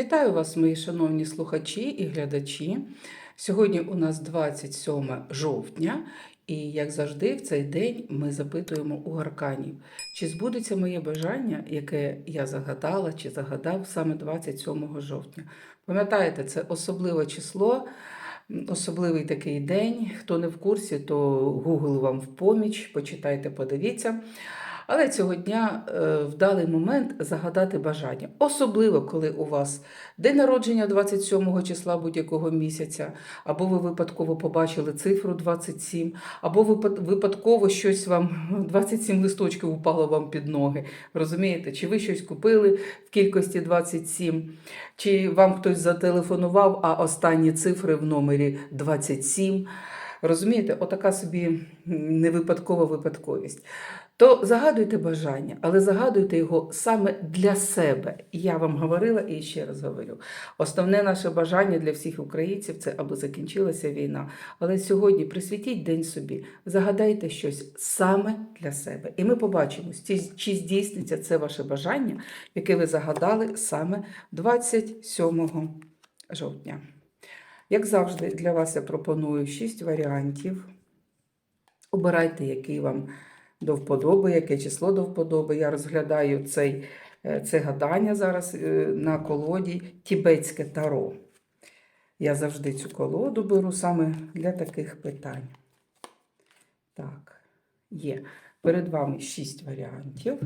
Вітаю вас, мої шановні слухачі і глядачі. Сьогодні у нас 27 жовтня, і як завжди, в цей день ми запитуємо у гарканів, чи збудеться моє бажання, яке я загадала чи загадав саме 27 жовтня. Пам'ятаєте, це особливе число, особливий такий день. Хто не в курсі, то Google вам в поміч, почитайте, подивіться. Але цього дня е, вдалий момент загадати бажання. Особливо, коли у вас день народження 27 числа будь-якого місяця, або ви випадково побачили цифру 27, або випадково щось вам 27 листочків упало вам під ноги. Розумієте? Чи ви щось купили в кількості 27, чи вам хтось зателефонував, а останні цифри в номері 27. Розумієте, отака собі невипадкова випадковість. То загадуйте бажання, але загадуйте його саме для себе. Я вам говорила і ще раз говорю. Основне наше бажання для всіх українців це аби закінчилася війна. Але сьогодні присвятіть день собі, загадайте щось саме для себе. І ми побачимо, чи- здійсниться це ваше бажання, яке ви загадали саме 27 жовтня. Як завжди, для вас я пропоную 6 варіантів. Обирайте, який вам до вподоби, яке число до вподоби. Я розглядаю цей, е, це гадання зараз е, на колоді Тібетське таро. Я завжди цю колоду беру саме для таких питань. Так, є. Перед вами шість варіантів.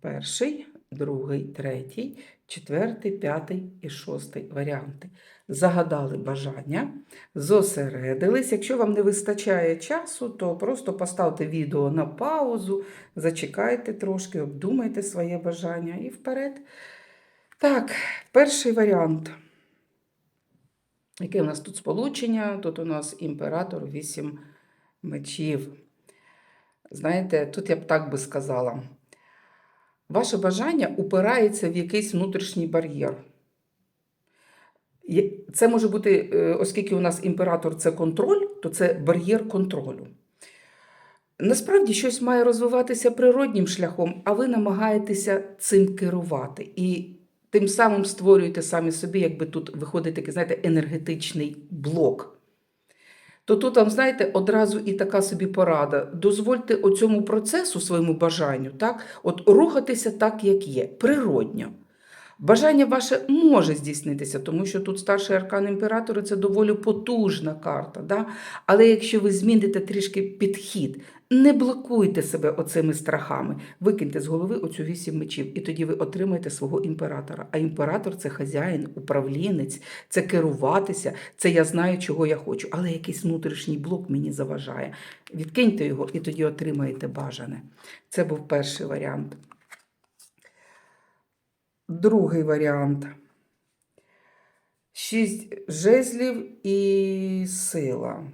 Перший, другий, третій, четвертий, п'ятий і шостий варіанти. Загадали бажання, зосередились. Якщо вам не вистачає часу, то просто поставте відео на паузу, зачекайте трошки, обдумайте своє бажання і вперед. Так, перший варіант. Яке у нас тут сполучення? Тут у нас імператор вісім мечів. Знаєте, тут я б так би сказала. Ваше бажання упирається в якийсь внутрішній бар'єр. Це може бути, е, оскільки у нас імператор це контроль, то це бар'єр контролю. Насправді щось має розвиватися природнім шляхом, а ви намагаєтеся цим керувати. І тим самим створюєте самі собі, якби тут виходить такий, знаєте, енергетичний блок. То тут вам, знаєте, одразу і така собі порада. Дозвольте оцьому процесу, своєму бажанню, так, от рухатися так, як є, природньо. Бажання ваше може здійснитися, тому що тут старший аркан імператора це доволі потужна карта. Да? Але якщо ви зміните трішки підхід, не блокуйте себе оцими страхами, викиньте з голови оцю вісім мечів, і тоді ви отримаєте свого імператора. А імператор це хазяїн, управлінець, це керуватися, це я знаю, чого я хочу. Але якийсь внутрішній блок мені заважає. Відкиньте його і тоді отримаєте бажане. Це був перший варіант. Другий варіант. Шість жезлів і сила.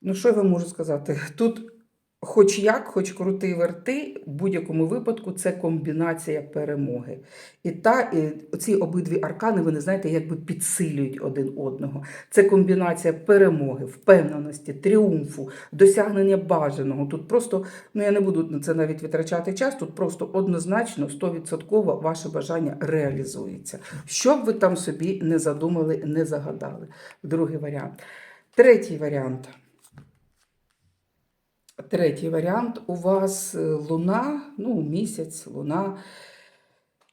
Ну, що я вам можу сказати? Тут, хоч як, хоч крути верти, в будь-якому випадку це комбінація перемоги. І та, і ці обидві аркани, вони знаєте, якби підсилюють один одного. Це комбінація перемоги, впевненості, тріумфу, досягнення бажаного. Тут просто, ну я не буду на це навіть витрачати час, тут просто однозначно 100% ваше бажання реалізується. Що б ви там собі не задумали, не загадали. Другий варіант. Третій варіант. Третій варіант у вас е, луна, ну, місяць, луна.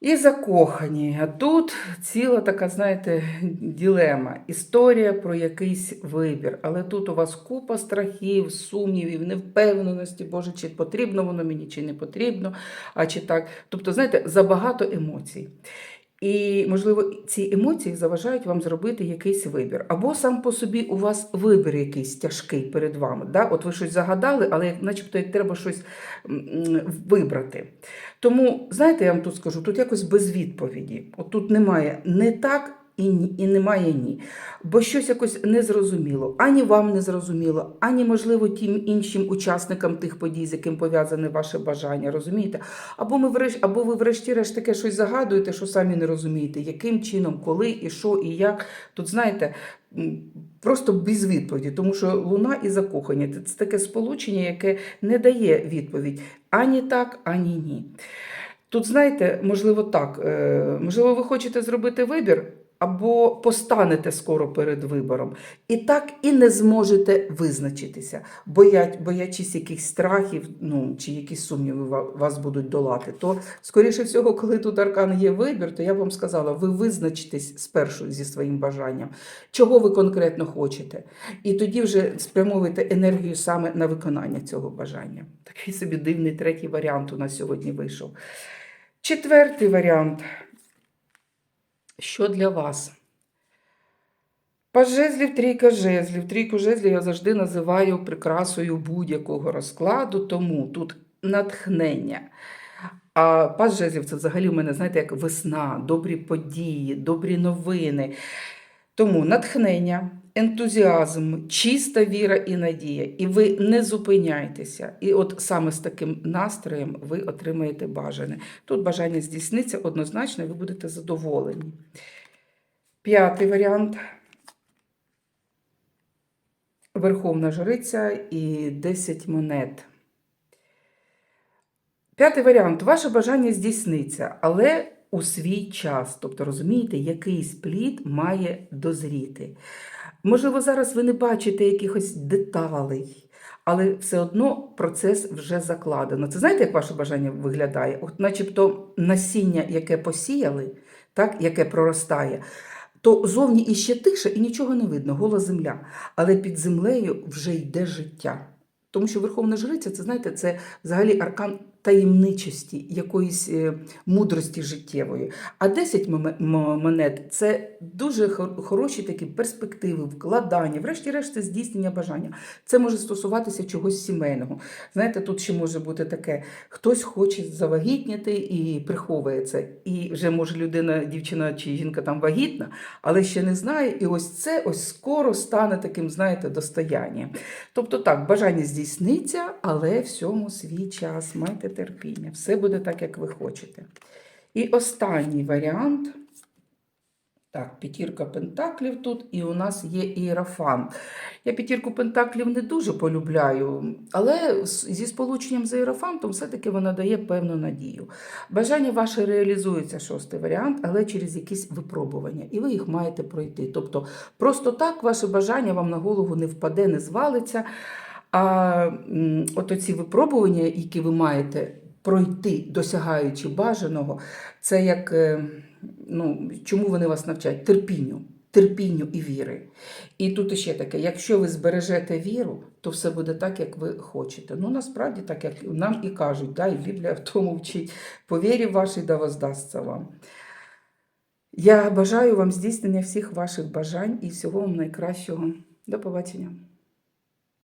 І закохані. А тут ціла така, знаєте, ділема. Історія про якийсь вибір. Але тут у вас купа страхів, сумнівів, невпевненості, Боже, чи потрібно воно мені, чи не потрібно, а чи так. Тобто, знаєте, забагато емоцій. І, можливо, ці емоції заважають вам зробити якийсь вибір. Або сам по собі у вас вибір якийсь тяжкий перед вами. Да? От ви щось загадали, але начебто як треба щось вибрати. Тому, знаєте, я вам тут скажу, тут якось без відповіді. От тут немає не так і, і немає ні. Бо щось якось незрозуміло. Ані вам не зрозуміло, ані, можливо, тим іншим учасникам тих подій, з яким пов'язане ваше бажання, розумієте? Або, ми вреш... Або ви, врешті-решт, таке щось загадуєте, що самі не розумієте, яким чином, коли, і що, і як. Тут, знаєте, просто без відповіді, тому що луна і закохання це таке сполучення, яке не дає відповідь ані так, ані ні. Тут, знаєте, можливо, так. е, Можливо, ви хочете зробити вибір або постанете скоро перед вибором, і так і не зможете визначитися, боять, боячись якихось страхів, ну чи якісь сумніви вас будуть долати. То, скоріше всього, коли тут аркан є вибір, то я б вам сказала, ви визначитесь спершу зі своїм бажанням, чого ви конкретно хочете. І тоді вже спрямовуйте енергію саме на виконання цього бажання. Такий собі дивний третій варіант у нас сьогодні вийшов. Четвертий варіант. Що для вас? Пажезлів, трійка жезлів. Трійку жезлів я завжди називаю прикрасою будь-якого розкладу, тому тут натхнення. А пас жезлів це взагалі в мене, знаєте, як весна, добрі події, добрі новини. Тому натхнення, ентузіазм, чиста віра і надія. І ви не зупиняйтеся. І от саме з таким настроєм ви отримаєте бажане. Тут бажання здійсниться однозначно, і ви будете задоволені. П'ятий варіант. Верховна жриця і 10 монет. П'ятий варіант. Ваше бажання здійсниться, але у свій час. Тобто, розумієте, якийсь плід має дозріти. Можливо, зараз ви не бачите якихось деталей, але все одно процес вже закладено. Це знаєте, як ваше бажання виглядає? От начебто насіння, яке посіяли, так, яке проростає, то зовні іще тише і нічого не видно, гола земля. Але під землею вже йде життя. Тому що Верховна Жриця, це знаєте, це взагалі аркан таємничості, якоїсь е, мудрості життєвої. А 10 монет це дуже хороші такі перспективи, вкладання, врешті-решт, здійснення бажання. Це може стосуватися чогось сімейного. Знаєте, тут ще може бути таке: хтось хоче завагітніти і приховує це. І вже може людина, дівчина чи жінка там вагітна, але ще не знає. І ось це ось скоро стане таким, знаєте, достоянням. Тобто так, бажання здійсниться, але всьому свій час. Майте терпіння. Все буде так, як ви хочете. І останній варіант. Так, п'ятірка пентаклів тут, і у нас є іерофан. Я п'ятірку пентаклів не дуже полюбляю, але зі сполученням з іерофантом все-таки вона дає певну надію. Бажання ваше реалізується, шостий варіант, але через якісь випробування, і ви їх маєте пройти. Тобто, просто так ваше бажання вам на голову не впаде, не звалиться. А от оці випробування, які ви маєте пройти, досягаючи бажаного, це як е, ну, чому вони вас навчають? Терпінню. Терпінню і віри. І тут ще таке: якщо ви збережете віру, то все буде так, як ви хочете. Ну, насправді, так як нам і кажуть, да, і Біблія в тому вчить, по вірі вашій да воздасться вам. Я бажаю вам здійснення всіх ваших бажань і всього вам найкращого. До побачення.